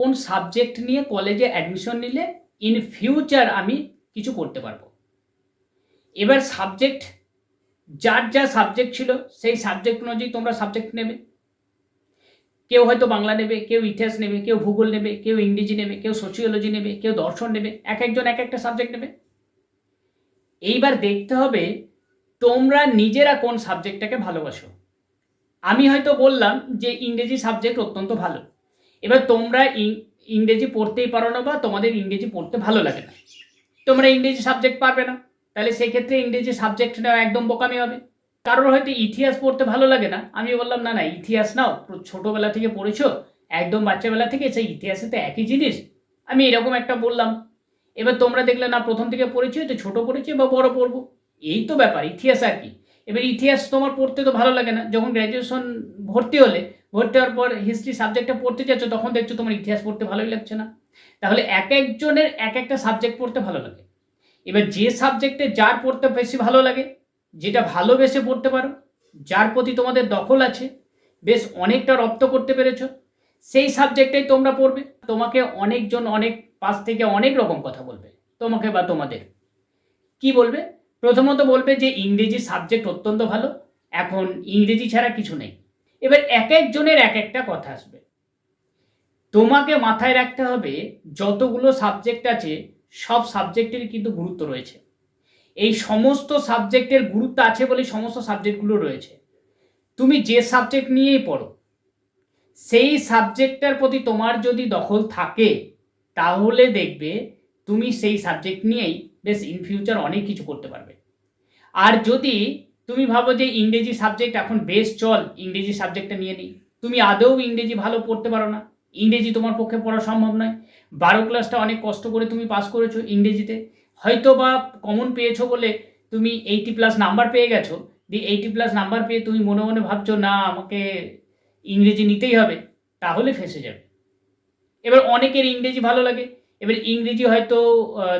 কোন সাবজেক্ট নিয়ে কলেজে অ্যাডমিশন নিলে ইন ফিউচার আমি কিছু করতে পারব। এবার সাবজেক্ট যার যা সাবজেক্ট ছিল, সেই সাবজেক্ট অনুযায়ী তোমরা সাবজেক্ট নেবে। কেউ হয়তো বাংলা নেবে, কেউ ইতিহাস নেবে, কেউ ভূগোল নেবে, কেউ ইংরেজি নেবে, কেউ সোশিওলজি নেবে, কেউ দর্শন নেবে এক একজন এক একটা সাবজেক্ট নেবে। এইবার দেখতে হবে তোমরা নিজেরা কোন সাবজেক্টটাকে ভালোবাসো। আমি হয়তো বললাম যে ইংরেজি সাবজেক্ট অত্যন্ত ভালো। এবার তোমরা ইংরেজি পড়তেই পারো না বা তোমাদের ইংরেজি পড়তে ভালো লাগে না। তোমরা ইংরেজি সাবজেক্ট পারবে না। তাহলে সেক্ষেত্রে ইংরেজি সাবজেক্ট নেওয়া একদম বোকামি হবে। কারোর হয়তো ইতিহাস পড়তে ভালো লাগে না। আমি বললাম, না না, ইতিহাস নাও। ছোটবেলা থেকে পড়েছো, একদম বাচ্চাবেলা থেকে সেই ইতিহাসে তো একই জিনিস। আমি এরকম একটা বললাম। এবার তোমরা দেখলে, না, প্রথম থেকে পড়েছি তো ছোট পড়েছি বা বড় পড়ব। এই তো ব্যাপার, ইতিহাস আর কি। এবার ইতিহাস তোমার পড়তে তো ভালো লাগে না। যখন গ্র্যাজুয়েশন ভর্তি হলে, ভর্তি হওয়ার পর হিস্ট্রি সাবজেক্টটা পড়তে যাচ্ছ তখন দেখছ তোমার ইতিহাস পড়তে ভালোই লাগছে না। তাহলে এক একজনের এক একটা সাবজেক্ট পড়তে ভালো লাগে। এবার যে সাবজেক্টে যার পড়তে বেশি ভালো লাগে, যেটা ভালোবেসে পড়তে পারো, যার প্রতি তোমাদের দখল আছে, বেশ অনেকটা রপ্ত করতে পেরেছ, সেই সাবজেক্টটাই তোমরা পড়বে। তোমাকে অনেকজন অনেক পাশ থেকে অনেক রকম কথা বলবে, তোমাকে বা তোমাদের। কি বলবে? প্রথমত বলবে যে ইংরেজি সাবজেক্ট অত্যন্ত ভালো, এখন ইংরেজি ছাড়া কিছু নেই। এবার এক একজনের এক একটা কথা আসবে। তোমাকে মাথায় রাখতে হবে, যতগুলো সাবজেক্ট আছে, সব সাবজেক্টেরই কিন্তু গুরুত্ব রয়েছে। এই সমস্ত সাবজেক্টের গুরুত্ব আছে বলে সমস্ত সাবজেক্টগুলো রয়েছে। তুমি যে সাবজেক্ট নিয়েই পড়ো, সেই সাবজেক্টটার প্রতি তোমার যদি দখল থাকে, তাহলে দেখবে তুমি সেই সাবজেক্ট নিয়েই বেশ ইন ফিউচার অনেক কিছু করতে পারবে। আর যদি তুমি ভাবো যে ইংরেজি সাবজেক্ট এখন বেশ চল, ইংরেজি সাবজেক্টটা নিয়ে নিই, তুমি আদৌ ইংরেজি ভালো পড়তে পারো না। ইংরেজি তোমার পক্ষে পড়া সম্ভব নয়। বারো ক্লাসটা অনেক কষ্ট করে তুমি পাস করেছ ইংরেজিতে। হয়তো বা কমন পেয়েছ বলে তুমি এইটি প্লাস নাম্বার পেয়ে গেছো। দিয়ে এইটি প্লাস নাম্বার পেয়ে তুমি মনে মনে ভাবছ, না, আমাকে ইংরেজি নিতেই হবে। তাহলে ফেসে যাবে। এবার অনেকের ইংরেজি ভালো লাগে এবার ইংরেজি হয়তো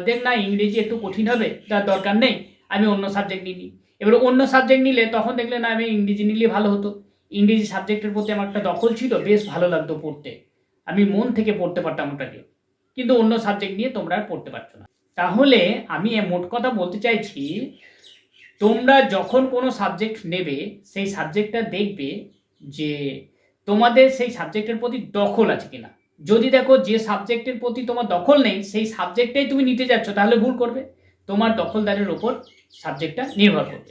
দেখ না, ইংরেজি একটু কঠিন হবে, তার দরকার নেই, আমি অন্য সাবজেক্ট নিই এবার অন্য সাবজেক্ট নিলে তখন দেখলে না, আমি ইংরেজি নিলে ভালো হতো। ইংরেজি সাবজেক্টের প্রতি আমার একটা দখল ছিল, বেশ ভালো লাগতো পড়তে। আমি মন থেকে পড়তে পারতাম ওটাকে। কিন্তু অন্য সাবজেক্ট নিয়ে তোমরা আর পড়তে পারছ না। তাহলে আমি মোট কথা বলতে চাইছি, তোমরা যখন কোনো সাবজেক্ট নেবে, সেই সাবজেক্টটা দেখবে যে তোমাদের সেই সাবজেক্টের প্রতি দখল আছে কিনা। যদি দেখো যে সাবজেক্টের প্রতি তোমার দখল নেই, সেই সাবজেক্টটাই তুমি নিতে যাচ্ছ, তাহলে ভুল করবে। তোমার দখলদারের ওপর সাবজেক্টটা নির্ভর করবে।